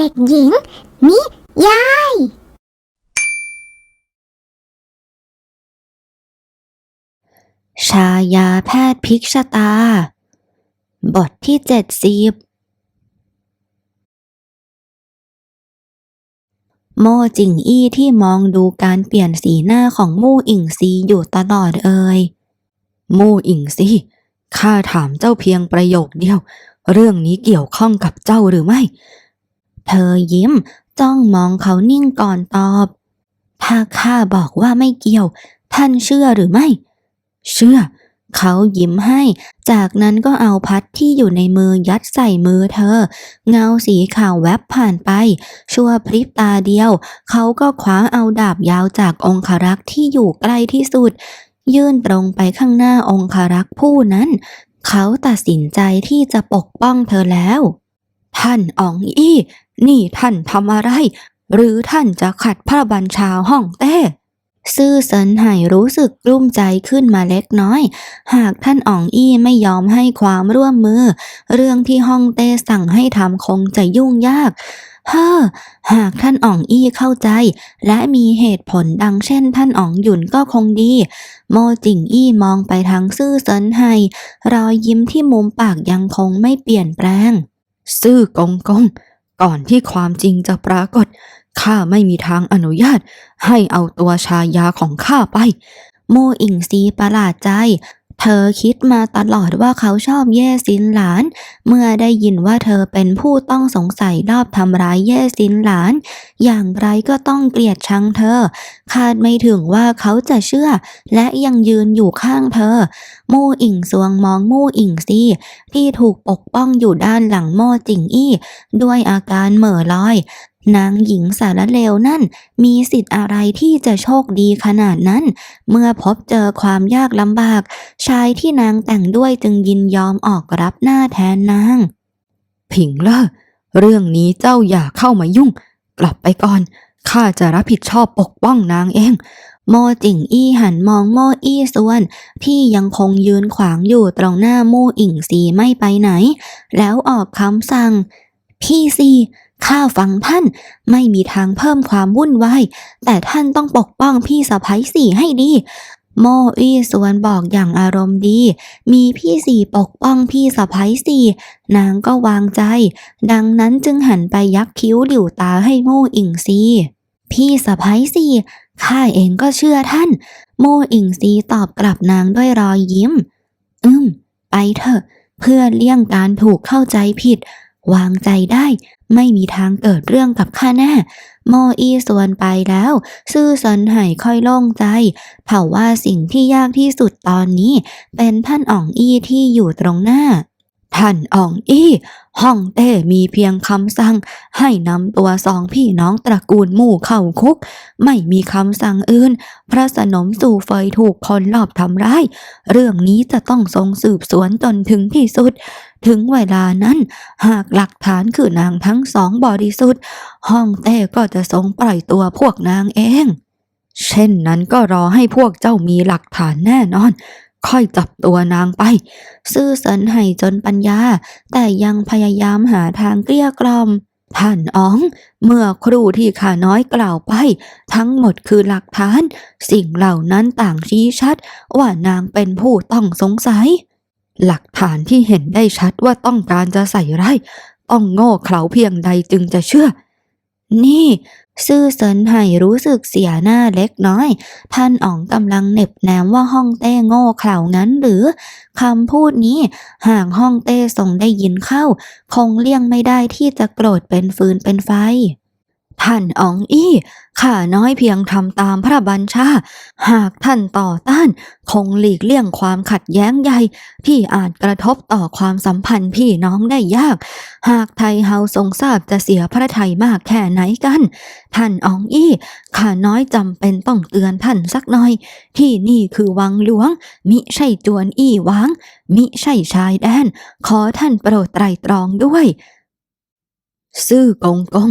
เด็กหญิง นิยาย ชายาแพทย์พลิกชตา บทที่เจ็ดสิบโมจิงอี้ที่มองดูการเปลี่ยนสีหน้าของมู่อิงซีอยู่ตลอดเอ่ยมู่อิงซีข้าถามเจ้าเพียงประโยคเดียว เรื่องนี้เกี่ยวข้องกับเจ้าหรือไม่ เธอยิ้ม จ้องมองเขานิ่งก่อนตอบ ถ้าข้าบอกว่าไม่เกี่ยว ท่านเชื่อหรือไม่ เชื่อ เขายิ้มให้ จากนั้นก็เอาพัดที่อยู่ในมือยัดใส่มือเธอ เงาสีขาวแวบผ่านไป ชั่วพริบตาเดียว เขาก็คว้าเอาดาบยาวจากองครักษ์ที่อยู่ใกล้ที่สุด ยื่นตรงไปข้างหน้าองครักษ์ผู้นั้น เขาตัดสินใจที่จะปกป้องเธอแล้วท่านอ๋องอี้ นี่ท่านทำอะไร หรือท่านจะขัดพระบัญชาห้องเต้ซื่อเซินไห่รู้สึกกลุ้มใจขึ้นมาเล็กน้อย หากท่านอ๋องอี้ไม่ยอมให้ความร่วมมือ เรื่องที่ฮ่องเต้สั่งให้ทำคงจะยุ่งยากเฮ้อหากท่านอ๋องอี้เข้าใจ และมีเหตุผลดังเช่นท่านอ๋องหยุนก็คงดี โมจิงอี้มองไปทางซื่อเซินไห่รอยยิ้มที่มุมปากยังคงไม่เปลี่ยนแปลง ซื่อกงกง ก่อนที่ความจริงจะปรากฏ ข้าไม่มีทางอนุญาต ให้เอาตัวชายาของข้าไป โมอิงซีประหลาดใจ เธอคิดมาตลอดว่าเขาชอบเย่ซินหลาน เมื่อได้ยินว่าเธอเป็นผู้ต้องสงสัยรอบทำร้ายเย่ซินหลาน อย่างไรก็ต้องเกลียดชังเธอ คาดไม่ถึงว่าเขาจะเชื่อ และยังยืนอยู่ข้างเธอ มู่อิงซวงมองมู่อิงซีที่ถูกปกป้องอยู่ด้านหลังโม่จิงอี้ ด้วยอาการเหม่อลอย นางหญิงสารเลวนั่น มีสิทธิ์อะไรที่จะโชคดีขนาดนั้น เมื่อพบเจอความยากลำบาก ชายที่นางแต่งด้วยจึงยินยอมออกรับหน้าแทนนาง ผิงเล่อเรื่องนี้เจ้าอย่าเข้ามายุ่ง กลับไปก่อนข้าจะรับผิดชอบปกป้องนางเอง โมจิงอี้หันมองโมอี้ส่วน ที่ยังคงยืนขวางอยู่ตรงหน้ามู่อิงซีไม่ไปไหน แล้วออกคำสั่ง พี่ซี ข้าฟังท่านไม่มีทางเพิ่มความวุ่นวายแต่ท่านต้องปกป้องพี่สะพ้ยสี่ให้ดี โมอี้สวนบอกอย่างอารมณ์ดี มีพี่สี่ปกป้องพี่สะพ้ยสี่นางก็วางใจ ดังนั้นจึงหันไปยักคิ้วหลิวตาให้โมอิงซีพี่สะพ้ยสี่ข้าเองก็เชื่อท่าน โมอิงซีตอบกลับนางด้วยรอยยิ้ม อืม ไปเถอะ เพื่อเลี่ยงการถูกเข้าใจผิด วางใจได้ ไม่มีทางเกิดเรื่องกับข้าแน่โมอีส่วนไปแล้ว ซื่อสันไห่ค่อยโล่งใจ เผาว่าสิ่งที่ยากที่สุดตอนนี้ เป็นท่านอ่องอี้ที่อยู่ตรงหน้า ท่านอ่องอี้ห้องเต้มีเพียงคำสั่ง ให้นำตัวสองพี่น้องตระกูลหมู่เข้าคุก ไม่มีคำสั่งอื่น พระสนมสู่เฟยถูกคนลอบทำร้าย เรื่องนี้จะต้องทรงสืบสวนจนถึงที่สุด ถึงเวลานั้น หากหลักฐานคือนางทั้งสองบริสุทธิ์ห้องเต้ก็จะทรงปล่อยตัวพวกนางเอง เช่นนั้นก็รอให้พวกเจ้ามีหลักฐานแน่นอน ค่อยจับตัวนางไป ซื่อสันให้จนปัญญา แต่ยังพยายามหาทางเกลี้ยกล่อม ท่านอ๋อง เมื่อครูที่ข้าน้อยกล่าวไป ทั้งหมดคือหลักฐาน สิ่งเหล่านั้นต่างชี้ชัด ว่านางเป็นผู้ต้องสงสัย หลักฐานที่เห็นได้ชัดว่าต้องการจะใส่ร้ายต้องโง่เขลาเพียงใดจึงจะเชื่อ นี่ ซื่อเซินไห่รู้สึกเสียหน้าเล็กน้อย ท่านอ๋องกำลังเหน็บแนมว่าห้องเต้โง่เขลางั้นหรือคำพูดนี้หากห้องเต้ทรงได้ยินเข้า คงเลี่ยงไม่ได้ที่จะโกรธเป็นฟืนเป็นไฟ ท่านอ๋องอี้ข้าน้อยเพียงทำตามพระบัญชา หากท่านต่อต้าน คงหลีกเลี่ยงความขัดแย้งใหญ่ที่อาจกระทบต่อความสัมพันธ์พี่น้องได้ยาก หากไทยเฮาทรงทราบจะเสียพระไทยมากแค่ไหนกัน ท่านอ๋องอี้ข้าน้อยจำเป็นต้องเตือนท่านสักหน่อย ที่นี่คือวังหลวง มิใช่จวนอี้วางมิใช่ชายแดน ขอท่านโปรดไตรตรองด้วย ซื่อกงกง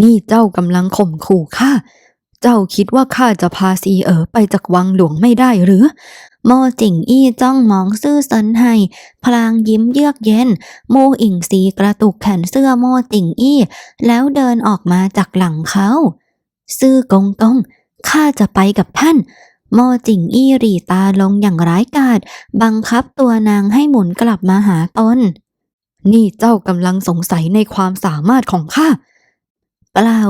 นี่เจ้ากำลังข่มขู่ข้า เจ้าคิดว่าข้าจะพาซีเอ๋อไปจากวังหลวงไม่ได้หรือโมจิงอี้จ้องมองซื่อเซินให้พลางยิ้มเยือกเย็น โมอิงซีกระตุกแขนเสื้อโมจิงอี้ แล้วเดินออกมาจากหลังเขา ซื่อกงกงข้าจะไปกับท่านโมจิงอี้รีตาลงอย่างร้ายกาจบังคับตัวนางให้หมุนกลับมาหาตน นี่เจ้ากำลังสงสัยในความสามารถของข้า เปล่า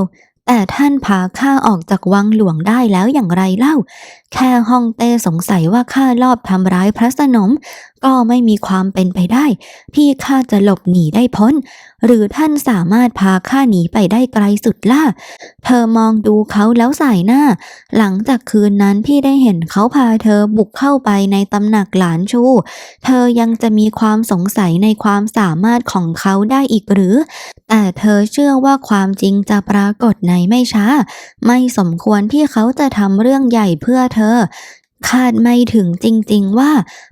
แต่ท่านพาข้าออกจากวังหลวงได้แล้วอย่างไรเล่า แค่ฮ่องเต้สงสัยว่าข้าลอบทำร้ายพระสนม ก็ไม่มีความเป็นไปได้ ที่ข้าจะหลบหนีได้พ้น หรือท่านสามารถพาข้าหนีไปได้ไกลสุดล่ะ เธอมองดูเขาแล้วสายหน้า หลังจากคืนนั้นที่ได้เห็นเขาพาเธอบุกเข้าไปในตำหนักหลานชู เธอยังจะมีความสงสัยในความสามารถของเขาได้อีกหรือ แต่เธอเชื่อว่าความจริงจะปรากฏในไม่ช้า ไม่สมควรที่เขาจะทำเรื่องใหญ่เพื่อเธอ คาดไม่ถึงจริงๆว่า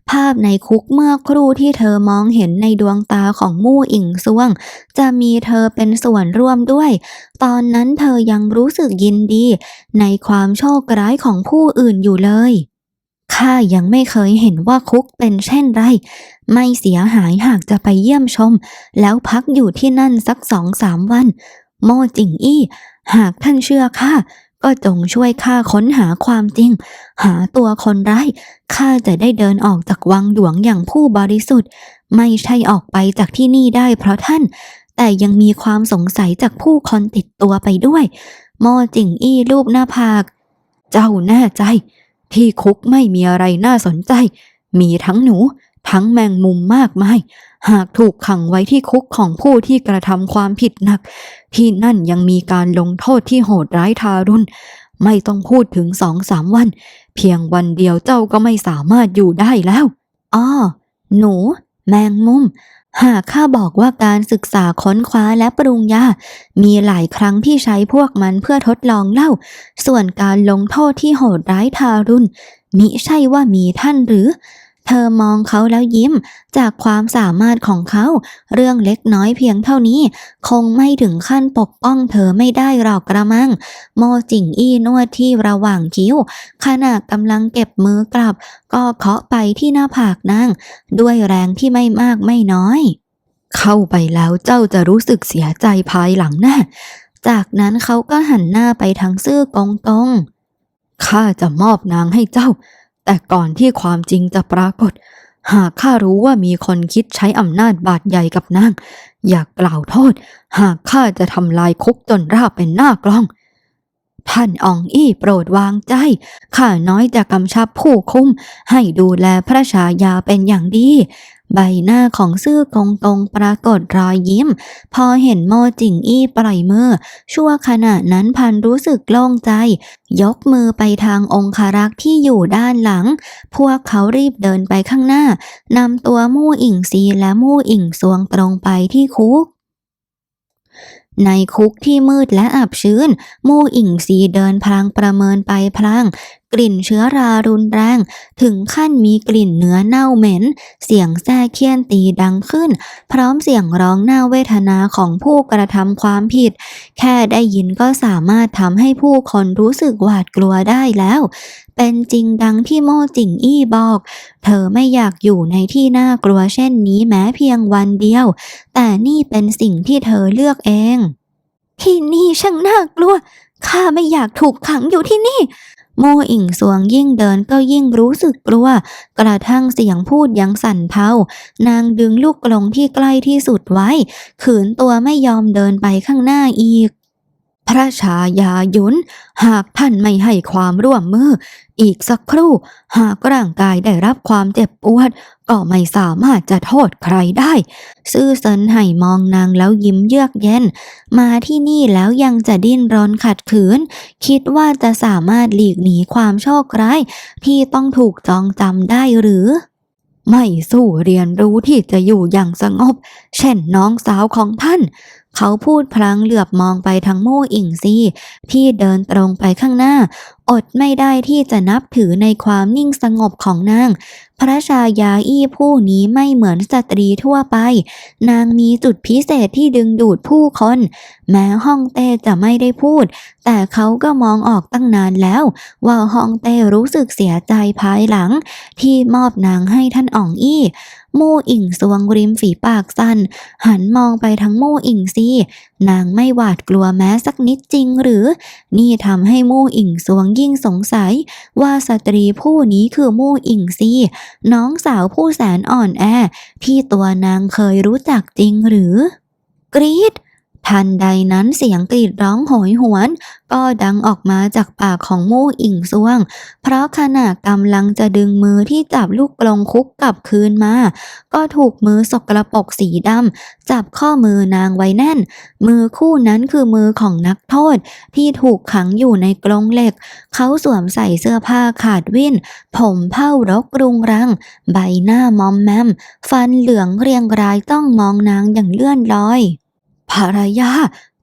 ภาพในคุกเมื่อครู่ที่เธอมองเห็นในดวงตาของมู่อิงซวง จะมีเธอเป็นส่วนร่วมด้วย ตอนนั้นเธอยังรู้สึกยินดี ในความโชคร้ายของผู้อื่นอยู่เลยข้ายังไม่เคยเห็นว่าคุกเป็นเช่นไร ไม่เสียหายหากจะไปเยี่ยมชม แล้วพักอยู่ที่นั่นสักสองสามวัน โมจิงอี้ หากท่านเชื่อข้า ก็จงช่วยข้าค้นหาความจริง หาตัวคนร้ายข้าจะได้เดินออกจากวังหลวงอย่างผู้บริสุทธิ์ ไม่ใช่ออกไปจากที่นี่ได้เพราะท่าน แต่ยังมีความสงสัยจากผู้คนติดตัวไปด้วยโมจิงอี้รูปหน้าผาก เจ้าแน่ใจ ที่คุกไม่มีอะไรน่าสนใจ มีทั้งหนู ทั้งแมงมุมมากมาย หากถูกขังไว้ที่คุกของผู้ที่กระทำความผิดหนัก ที่นั่นยังมีการลงโทษที่โหดร้ายทารุณ ไม่ต้องพูดถึงสองสามวัน เพียงวันเดียวเจ้าก็ไม่สามารถอยู่ได้แล้วอ้อหนู แมงมุมหากข้าบอกว่าการศึกษาค้นคว้าและปรุงยา มีหลายครั้งที่ใช้พวกมันเพื่อทดลองเล่า ส่วนการลงโทษที่โหดร้ายทารุณ มิใช่ว่ามีท่านหรือ เธอมองเขาแล้วยิ้ม จากความสามารถของเขา เรื่องเล็กน้อยเพียงเท่านี้ คงไม่ถึงขั้นปกป้องเธอไม่ได้หรอกกระมัง โมจิงอี้นวดที่ระหว่างคิ้ว ขณะกำลังเก็บมือกลับ ก็เคาะไปที่หน้าผากนาง ด้วยแรงที่ไม่มากไม่น้อย เข้าไปแล้วเจ้าจะรู้สึกเสียใจภายหลังแน่จากนั้นเขาก็หันหน้าไปทางซื่อกงกงข้าจะมอบนางให้เจ้า แต่ก่อนที่ความจริงจะปรากฏ หากข้ารู้ว่ามีคนคิดใช้อำนาจบาดใหญ่กับนาง อยากกล่าวโทษ หากข้าจะทำลายคุกจนราบเป็นหน้ากล้อง ท่านอองอี้โปรดวางใจ ข้าน้อยจะกำชับผู้คุม ให้ดูแลพระชายาเป็นอย่างดี ใบหน้าของซื่อกงกงปรากฏรอยยิ้ม พอเห็นโมจิงอี้ปล่อยมือ ชั่วขณะนั้นพันรู้สึกโล่งใจ ยกมือไปทางองคารักษ์ที่อยู่ด้านหลัง พวกเขารีบเดินไปข้างหน้า นำตัวมู่อิงซีและมู่อิงซวงตรงไปที่คุก ในคุกที่มืดและอับชื้น มู่อิงซีเดินพลางประเมินไปพลาง กลิ่นเชื้อรารุนแรง ถึงขั้นมีกลิ่นเนื้อเน่าเหม็น เสียงแซ่เคี้ยนตีดังขึ้น พร้อมเสียงร้องหน่าเวทนาของผู้กระทำความผิด แค่ได้ยินก็สามารถทำให้ผู้คนรู้สึกหวาดกลัวได้แล้ว เป็นจริงดังที่โม่จิงอี้บอก เธอไม่อยากอยู่ในที่น่ากลัวเช่นนี้แม้เพียงวันเดียว แต่นี่เป็นสิ่งที่เธอเลือกเองที่นี่ช่างน่ากลัว ข้าไม่อยากถูกขังอยู่ที่นี่ มอิงสวงยิ่งเดินก็ยิ่งรู้สึกกลัว กระทั่งเสียงพูดยังสั่นเทานางดึงลูกกลงที่ใกล้ที่สุดไว้ ขืนตัวไม่ยอมเดินไปข้างหน้าอีก พระชายายุนหากท่านไม่ให้ความร่วมมือ อีกสักครู่ หากร่างกายได้รับความเจ็บปวด ก็ไม่สามารถจะโทษใครได้ ซื่อเซินไห่มองนางแล้วยิ้มเยือกเย็น มาที่นี่แล้วยังจะดิ้นรนขัดขืน คิดว่าจะสามารถหลีกหนีความโชคร้าย ที่ต้องถูกจองจำได้หรือไม่สู้เรียนรู้ที่จะอยู่อย่างสงบ เช่นน้องสาวของท่าน เขาพูดพลางเหลือบมองไปทางโม่อิงซีที่เดินตรงไปข้างหน้า อดไม่ได้ที่จะนับถือในความนิ่งสงบของนาง พระชายาอี้ผู้นี้ไม่เหมือนสตรีทั่วไป นางมีจุดพิเศษที่ดึงดูดผู้คน แม้ฮ่องเต้จะไม่ได้พูด แต่เขาก็มองออกตั้งนานแล้ว ว่าฮ่องเต้รู้สึกเสียใจภายหลัง ที่มอบนางให้ท่านอ่องอี้มู่อิงสวงริมฝีปากสั้น หันมองไปทั้งมู่อิงซีนางไม่หวาดกลัวแม้สักนิดจริงหรือ นี่ทำให้มู่อิงสวงยิ่งสงสัยว่าสตรีผู้นี้คือมู่อิงซีน้องสาวผู้แสนอ่อนแอที่ตัวนางเคยรู้จักจริงหรือ กรีด ทันใดนั้นเสียงกรีดร้องโหยหวน ก็ดังออกมาจากปากของมู่อิงซวง เพราะขณะกำลังจะดึงมือที่จับลูกกลงคุกกลับคืนมา ก็ถูกมือสกรปรกสีดำจับข้อมือนางไว้แน่น มือคู่นั้นคือมือของนักโทษที่ถูกขังอยู่ในกรงเหล็ก เขาสวมใส่เสื้อผ้าขาดวิ่น ผมเผ้ารกรุงรัง ใบหน้ามอมแมม ฟันเหลืองเรียงรายต้องมองนางอย่างเลื่อนลอย ภรรยา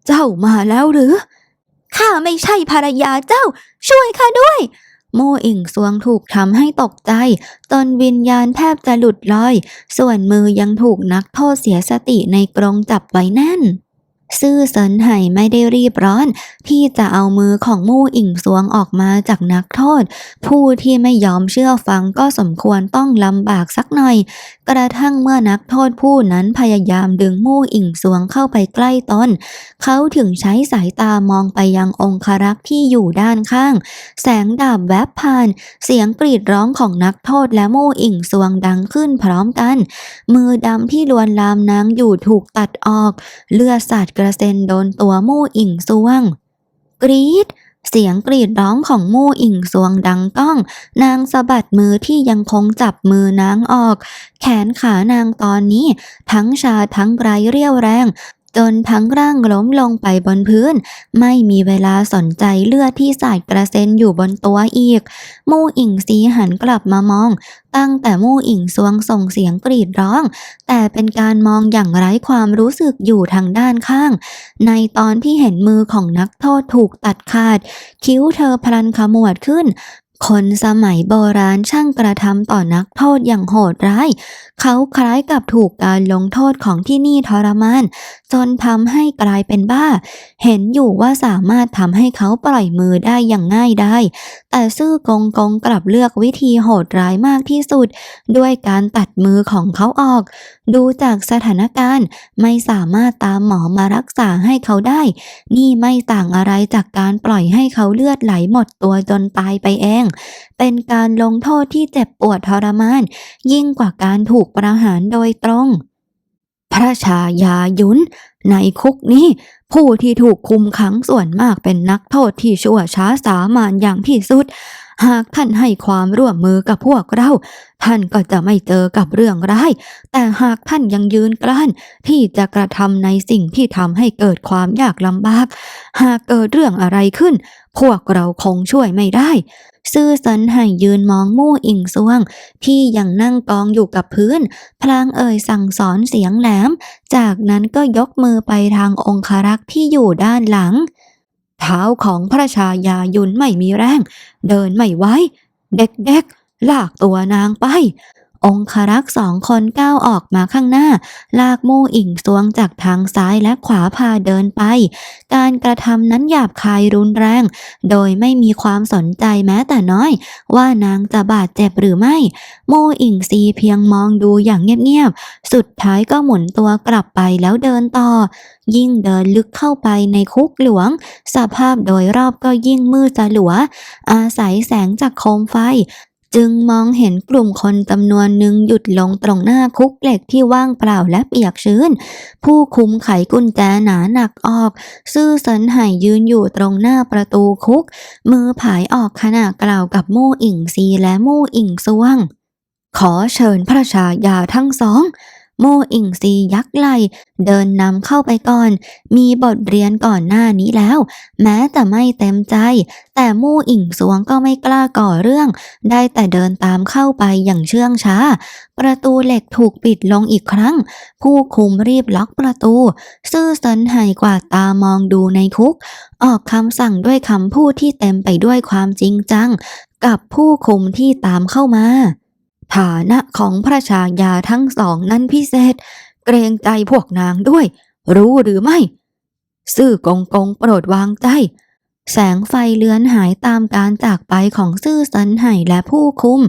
เจ้ามาแล้วหรือ ข้าไม่ใช่ภรรยาเจ้า ช่วยข้าด้วย โมอิงสวงถูกทำให้ตกใจจนวิญญาณแทบจะหลุดลอย ส่วนมือยังถูกนักโทษเสียสติในกรงจับไว้แน่น ซื่อเซินไห่ไม่ได้รีบร้อน ที่จะเอามือของมู่อิงสวงออกมาจากนักโทษ ผู้ที่ไม่ยอมเชื่อฟังก็สมควรต้องลำบากสักหน่อย กระทั่งเมื่อนักโทษผู้นั้นพยายามดึงมู่อิงสวงเข้าไปใกล้ตนเขาถึงใช้สายตามองไปยังองครักษ์ที่อยู่ด้านข้าง แสงดาบแวบผ่าน เสียงกรีดร้องของนักโทษและมู่อิงสวงดังขึ้นพร้อมกัน มือดำที่ลวนลามนางอยู่ถูกตัดออก เลือดสาดกระเซ็นโดนตัวมู่อิงซวง กรีดเสียงกรีดร้องของมู่อิงซวงดังก้อง นางสะบัดมือที่ยังคงจับมือนางออก แขนขานางตอนนี้ ทั้งชาทั้งไร้เรี่ยวแรง จนทั้งร่างล้มลงไปบนพื้น ไม่มีเวลาสนใจเลือดที่สาดกระเซ็นอยู่บนตัวอีก มู่อิงซีหันกลับมามอง ตั้งแต่มู่อิงสวงส่งเสียงกรีดร้อง แต่เป็นการมองอย่างไร้ความรู้สึกอยู่ทางด้านข้าง ในตอนที่เห็นมือของนักโทษถูกตัดขาด คิ้วเธอพลันขมวดขึ้น คนสมัยโบราณช่างกระทำต่อนักโทษอย่างโหดร้าย เขาคล้ายกับถูกการลงโทษของที่นี่ทรมาน จนทำให้กลายเป็นบ้า เห็นอยู่ว่าสามารถทำให้เขาปล่อยมือได้อย่างง่ายได้ แต่ซื่อกงกงกลับเลือกวิธีโหดร้ายมากที่สุด ด้วยการตัดมือของเขาออก ดูจากสถานการณ์ไม่สามารถตามหมอมารักษาให้เขาได้ นี่ไม่ต่างอะไรจากการปล่อยให้เขาเลือดไหลหมดตัวจนตายไปเองเป็นการลงโทษที่เจ็บปวดทรมาน ยิ่งกว่าการถูกประหารโดยตรง พระชายายุนในคุกนี้ ผู้ที่ถูกคุมขังส่วนมากเป็นนักโทษที่ชั่วช้าสามานอย่างที่สุด หากท่านให้ความร่วมมือกับพวกเรา ท่านก็จะไม่เจอกับเรื่องร้าย แต่หากท่านยังยืนกลั้นที่จะกระทำในสิ่งที่ทำให้เกิดความยากลำบาก หากเกิดเรื่องอะไรขึ้น พวกเราคงช่วยไม่ได้ ซื่อสันให้ยืนมองมู่อิงซวง ที่ยังนั่งกองอยู่กับพื้น พลางเอ่ยสั่งสอนเสียงแหลมจากนั้นก็ยกมือไปทางองครักษ์ที่อยู่ด้านหลัง เท้าของพระชายายุนไม่มีแรง เดินไม่ไหวเด็กๆลากตัวนางไป องครักษ์สองคนก้าวออกมาข้างหน้า ลากมู่อิงซวงจากทางซ้ายและขวาพาเดินไป การกระทำนั้นหยาบคายรุนแรง โดยไม่มีความสนใจแม้แต่น้อย ว่านางจะบาดเจ็บหรือไม่โมอิงซีเพียงมองดูอย่างเงียบๆ สุดท้ายก็หมุนตัวกลับไปแล้วเดินต่อ ยิ่งเดินลึกเข้าไปในคุกหลวง สภาพโดยรอบก็ยิ่งมืดสลัว อาศัยแสงจากโคมไฟ จึงมองเห็นกลุ่มคนจำนวนหนึ่งหยุดลงตรงหน้าคุกเหล็กที่ว่างเปล่าและเปียกชื้น ผู้คุมไขกุญแจหนาหนักออก ซื่อสันไห่ยืนอยู่ตรงหน้าประตูคุก มือผายออกขณะกล่าวกับมู่อิงซีและมู่อิงซวง ขอเชิญพระชายาทั้งสอง โมอิงซียักษ์ไหลเดินนำเข้าไปก่อน มีบทเรียนก่อนหน้านี้แล้ว แม้จะไม่เต็มใจ แต่มู่อิงสวงก็ไม่กล้าก่อเรื่อง ได้แต่เดินตามเข้าไปอย่างเชื่องช้า ประตูเหล็กถูกปิดลงอีกครั้ง ผู้คุมรีบล็อกประตู ซื่อสันไหายกว่าตามองดูในคุก ออกคำสั่งด้วยคำพูดที่เต็มไปด้วยความจริงจัง กับผู้คุมที่ตามเข้ามา ฐานะของพระชายาทั้งสองนั้นพิเศษ เกรงใจพวกนางด้วย รู้หรือไม่ ซื่อกงกงโปรดวางใจ แสงไฟเลือนหายตามการจากไปของซื่อสันไห่และผู้คุม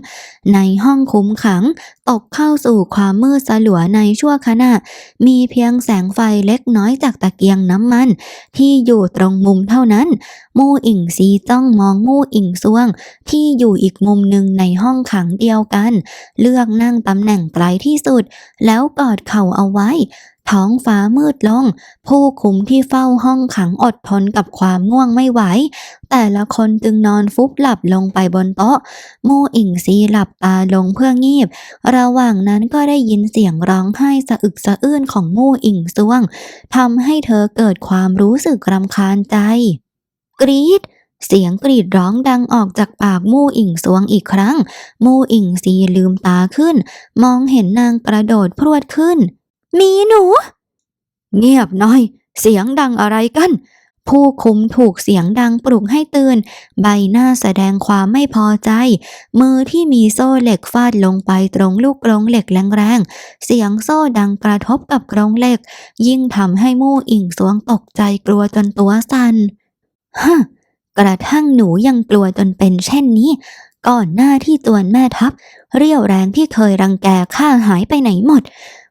ในห้องคุมขัง ตกเข้าสู่ความมืดสลัวในชั่วขณะ มีเพียงแสงไฟเล็กน้อยจากตะเกียงน้ำมัน ที่อยู่ตรงมุมเท่านั้น มู่อิงซีจ้องมองมู่อิงซวง ที่อยู่อีกมุมหนึ่งในห้องขังเดียวกัน เลือกนั่งตำแหน่งไกลที่สุด แล้วกอดเข่าเอาไว้ ท้องฟ้ามืดลง ผู้คุมที่เฝ้าห้องขังอดทนกับความง่วงไม่ไหว แต่ละคนจึงนอนฟุบหลับลงไปบนโต๊ะ มู่อิงซีหลับตาลงเพื่องีบ ระหว่างนั้นก็ได้ยินเสียงร้องไห้สะอึกสะอื้นของมู่อิงซวงทำให้เธอเกิดความรู้สึกรำคาญใจ กรีดเสียงกรีดร้องดังออกจากปากมู่อิงสวงอีกครั้ง มู่อิงซีลืมตาขึ้น มองเห็นนางกระโดดพรวดขึ้น มีหนู เงียบหน่อย เสียงดังอะไรกัน ผู้คุมถูกเสียงดังปลุกให้ตื่น ใบหน้าแสดงความไม่พอใจ มือที่มีโซ่เหล็กฟาดลงไปตรงลูกกรงเหล็กแรงๆ เสียงโซ่ดังกระทบกับกรงเหล็ก ยิ่งทำให้มู่อิงสวงตกใจกลัวจนตัวสั่นฮะกระทั่งหนูยังกลัวจนเป็นเช่นนี้ ก่อนหน้าที่จวนแม่ทัพ เรี่ยวแรงที่เคยรังแกข้าหายไปไหนหมด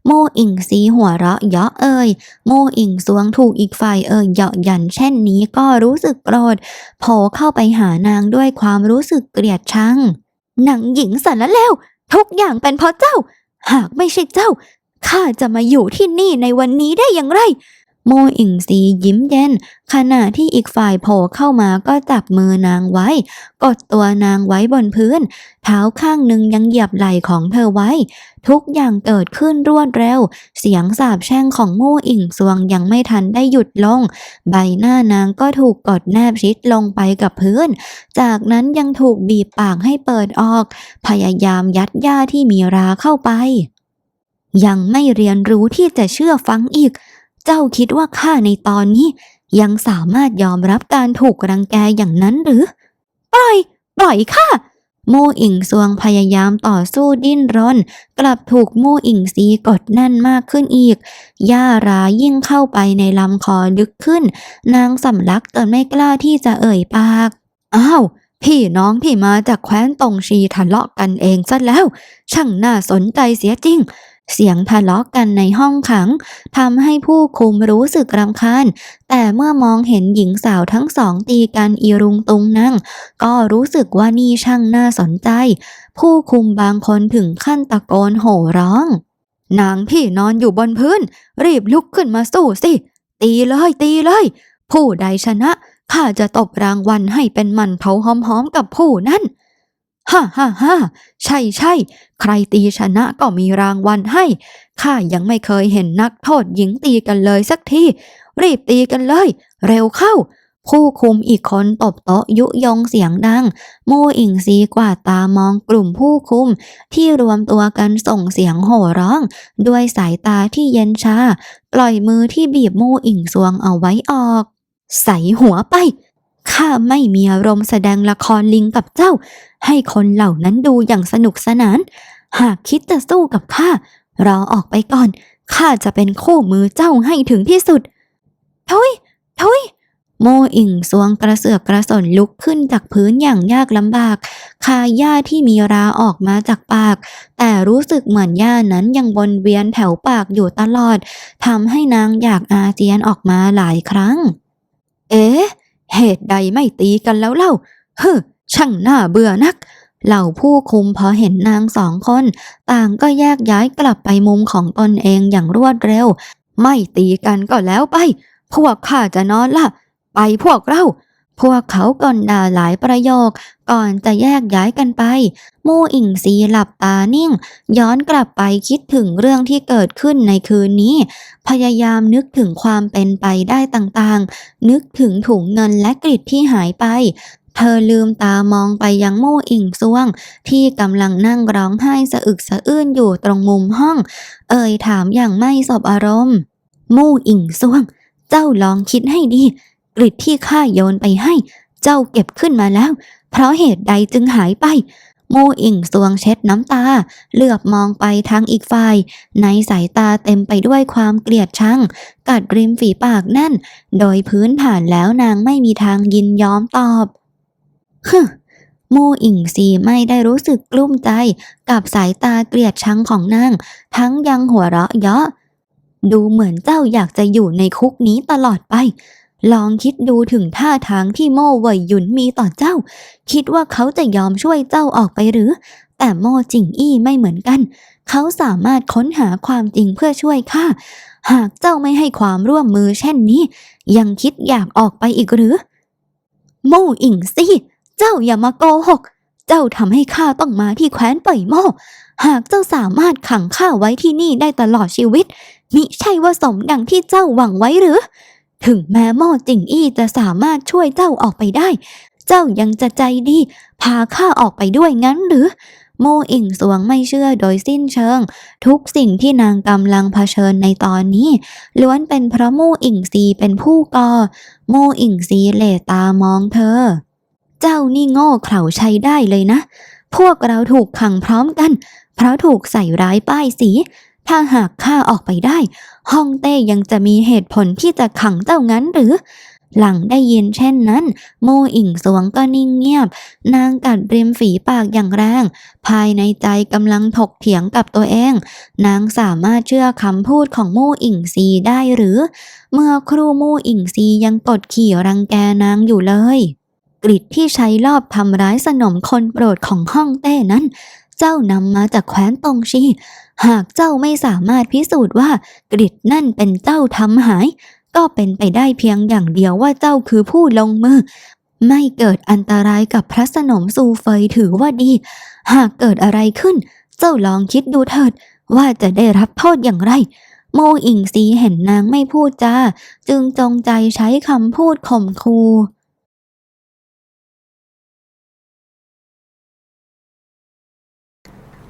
โมอิงซีหัวเราะเยาะเอ่ยโมอิงสวงถูกอีกฝ่ายเอ่ยเหยาะยันเช่นนี้ก็รู้สึกโกรธโผเข้าไปหานางด้วยความรู้สึกเกลียดชังหนังหญิงสันละแล้ว ทุกอย่างเป็นเพราะเจ้า หากไม่ใช่เจ้าข้าจะมาอยู่ที่นี่ในวันนี้ได้อย่างไร มอิงซียิ้มเย็น ขณะที่อีกฝ่ายโผล่เข้ามาก็จับมือนางไว้ กดตัวนางไว้บนพื้น เท้าข้างหนึ่งยังเหยียบไหล่ของเธอไว้ ทุกอย่างเกิดขึ้นรวดเร็ว เสียงสาบแช่งของมู่อิงซวงยังไม่ทันได้หยุดลง ใบหน้านางก็ถูกกดแนบชิดลงไปกับพื้น จากนั้นยังถูกบีบปากให้เปิดออก พยายามยัดหญ้าที่มีราเข้าไปยังไม่เรียนรู้ที่จะเชื่อฟังอีก เจ้าคิดว่าข้าในตอนนี้ ยังสามารถยอมรับการถูกรังแกอย่างนั้นหรือ ปล่อย ปล่อยข้าโมอิงซวงพยายามต่อสู้ดิ้นรน กลับถูกโมอิงซีกดแน่นมากขึ้นอีกย่ารายิ่งเข้าไปในลำคอลึกขึ้น นางสำลักจนไม่กล้าที่จะเอ่ยปาก อ้าวพี่น้องที่มาจากแคว้นตงชีทะเลาะกันเองซะแล้ว ช่างน่าสนใจเสียจริง เสียงทะเลาะกันในห้องขังทำให้ผู้คุมรู้สึกรำคาญ แต่เมื่อมองเห็นหญิงสาวทั้งสองตีกันอีรุงตุงนั่ง ก็รู้สึกว่านี่ช่างน่าสนใจ ผู้คุมบางคนถึงขั้นตะโกนโห่ร้อง นางพี่นอนอยู่บนพื้น รีบลุกขึ้นมาสู้สิ ตีเลยตีเลย ผู้ใดชนะข้าจะตบรางวัลให้เป็นมันเผาหอมๆกับผู้นั้น ฮ่าฮ่าฮ่าใช่ใช่ใครตีชนะก็มีรางวัลให้ ข้ายังไม่เคยเห็นนักโทษหญิงตีกันเลยสักที รีบตีกันเลย เร็วเข้า ผู้คุมอีกคนตบโต๊ะยุยงเสียงดัง โมอิงซีกว่าตามองกลุ่มผู้คุม ที่รวมตัวกันส่งเสียงโห่ร้อง ด้วยสายตาที่เย็นชา ปล่อยมือที่บีบโมอิงซวงเอาไว้ออก ใส่หัวไป ข้าไม่มีอารมณ์แสดงละครลิงกับเจ้า ให้คนเหล่านั้นดูอย่างสนุกสนาน หากคิดจะสู้กับข้ารอออกไปก่อน ข้าจะเป็นคู่มือเจ้าให้ถึงที่สุดทุยทุยโมอิงสวงกระเสือกกระสนลุกขึ้นจากพื้นอย่างยากลำบาก คาหญ้าที่มีราออกมาจากปาก แต่รู้สึกเหมือนหญ้านั้นยังวนเวียนแถวปากอยู่ตลอด ทำให้นางอยากอาเจียนออกมาหลายครั้ง เอ๊ะ เหตุใดไม่ตีกันแล้วเล่าฮึช่างน่าเบื่อนัก เหล่าผู้คุมพอเห็นนางสองคน ต่างก็แยกย้ายกลับไปมุมของตนเองอย่างรวดเร็ว ไม่ตีกันก็แล้วไป พวกข้าจะนอนละ ไปพวกเรา พวกเขาก่อนด่าหลายประโยค ก่อนจะแยกย้ายกันไป มู่อิงซีหลับตานิ่ง ย้อนกลับไปคิดถึงเรื่องที่เกิดขึ้นในคืนนี้ พยายามนึกถึงความเป็นไปได้ต่างๆ นึกถึงถุงเงินและกริดที่หายไป เธอลืมตามองไปยังมู่อิงซวง ที่กำลังนั่งร้องไห้สะอึกสะอื้นอยู่ตรงมุมห้อง เอ่ยถามอย่างไม่สบอารมณ์ มู่อิงซวง เจ้าลองคิดให้ดี กริดที่ข้าโยนไปให้ เจ้าเก็บขึ้นมาแล้ว เพราะเหตุใดจึงหายไปมูอิงสวงเช็ดน้ำตา เลือบมองไปทางอีกฝ่าย ในสายตาเต็มไปด้วยความเกลียดชัง กัดริมฝีปากแน่น โดยพื้นฐานแล้วนางไม่มีทางยินยอมตอบฮึมมู่อิงซีไม่ได้รู้สึกกลุ้มใจ กับสายตาเกลียดชังของนาง ทั้งยังหัวเราะเยาะ ดูเหมือนเจ้าอยากจะอยู่ในคุกนี้ตลอดไป ลองคิดดูถึงท่าทางที่โม่เวยหยุนมีต่อเจ้า คิดว่าเขาจะยอมช่วยเจ้าออกไปหรือ แต่โม่จิงอี้ไม่เหมือนกัน เขาสามารถค้นหาความจริงเพื่อช่วยข้า หากเจ้าไม่ให้ความร่วมมือเช่นนี้ ยังคิดอยากออกไปอีกหรือ โม่อิงซี่ เจ้าอย่ามาโกหก เจ้าทำให้ข้าต้องมาที่แคว้นเป่ยโม่หากเจ้าสามารถขังข้าไว้ที่นี่ได้ตลอดชีวิต มิใช่ว่าสมดังที่เจ้าหวังไว้หรือ ถึงแม้โม่จิงอี้จะสามารถช่วยเจ้าออกไปได้ เจ้ายังจะใจดี พาข้าออกไปด้วยงั้นหรือ โมอิงสวงไม่เชื่อโดยสิ้นเชิง ทุกสิ่งที่นางกำลังเผชิญในตอนนี้ ล้วนเป็นเพราะโมอิงซีเป็นผู้ก่อโมอิงซีเหลตามองเธอ เจ้านี่โง่เขลาใช้ได้เลยนะ พวกเราถูกขังพร้อมกัน เพราะถูกใส่ร้ายป้ายสีถ้าหากข้าออกไปได้ ฮ่องเต้ยังจะมีเหตุผลที่จะขังเจ้างั้นหรือ หลังได้ยินเช่นนั้น โมอิงสวงก็นิ่งเงียบ นางกัดริมฝีปากอย่างแรง ภายในใจกำลังถกเถียงกับตัวเอง นางสามารถเชื่อคำพูดของโมอิงซีได้หรือ เมื่อครูโมอิงซียังกดขี่รังแกนางอยู่เลยกริดที่ใช้ลอบทำร้ายสนมคนโปรดของฮ่องเต้นั้น เจ้านำมาจากแคว้นตงชี หากเจ้าไม่สามารถพิสูจน์ว่ากริดนั่นเป็นเจ้าทำหาย ก็เป็นไปได้เพียงอย่างเดียวว่าเจ้าคือผู้ลงมือ ไม่เกิดอันตรายกับพระสนมซูเฟยถือว่าดี หากเกิดอะไรขึ้น เจ้าลองคิดดูเถิด ว่าจะได้รับโทษอย่างไร โมอิงซีเห็นนางไม่พูดจาจึงจงใจใช้คำพูดข่มคู